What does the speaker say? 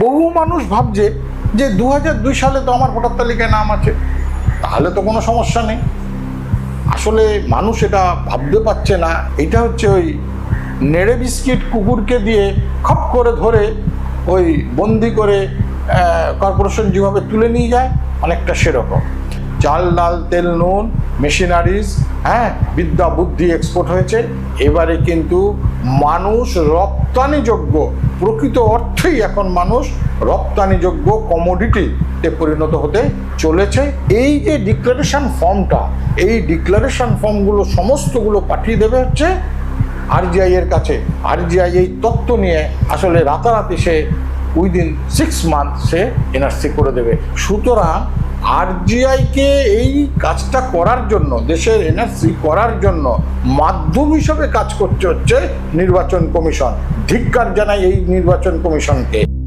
বহু মানুষ ভাবছে যে দু দুই সালে তো আমার ভোটার তালিকায় নাম আছে। তাহলে তো কোনো সমস্যা নেই। আসলে মানুষ এটা ভাবতে পারছে না। এটা হচ্ছে ওই নেড়ে বিস্কিট কুকুরকে দিয়ে খপ করে ধরে ওই বন্দি করে কর্পোরেশন যেভাবে তুলে নিয়ে যায়, অনেকটা সেরকম। চাল, ডাল, তেল, নুন, মেশিনারিজ হ্যাঁ বিদ্যা, বুদ্ধি এক্সপোর্ট হয়েছে। এবারে কিন্তু মানুষ রপ্তানিযোগ্য। প্রকৃত অর্থেই এখন মানুষ রপ্তানিযোগ্য কমোডিটিতে পরিণত হতে চলেছে। এই যে ডিক্লারেশন ফর্মটা এই ডিক্লারেশন ফর্মগুলো সমস্তগুলো পাঠিয়ে দেবে হচ্ছে আরজিআই এর কাছে। আরজিআই এই তত্ত্ব নিয়ে আসলে রাতারাতি সে উইদিন সিক্স মান্থ সে এনআরসি করে দেবে। সুতরাং আরজিআইকে এই কাজটা করার জন্য, দেশের এনআরসি করার জন্য মাধ্যম হিসেবে কাজ করতে হচ্ছে নির্বাচন কমিশন। ধিক্কার জানাই এই নির্বাচন কমিশনকে।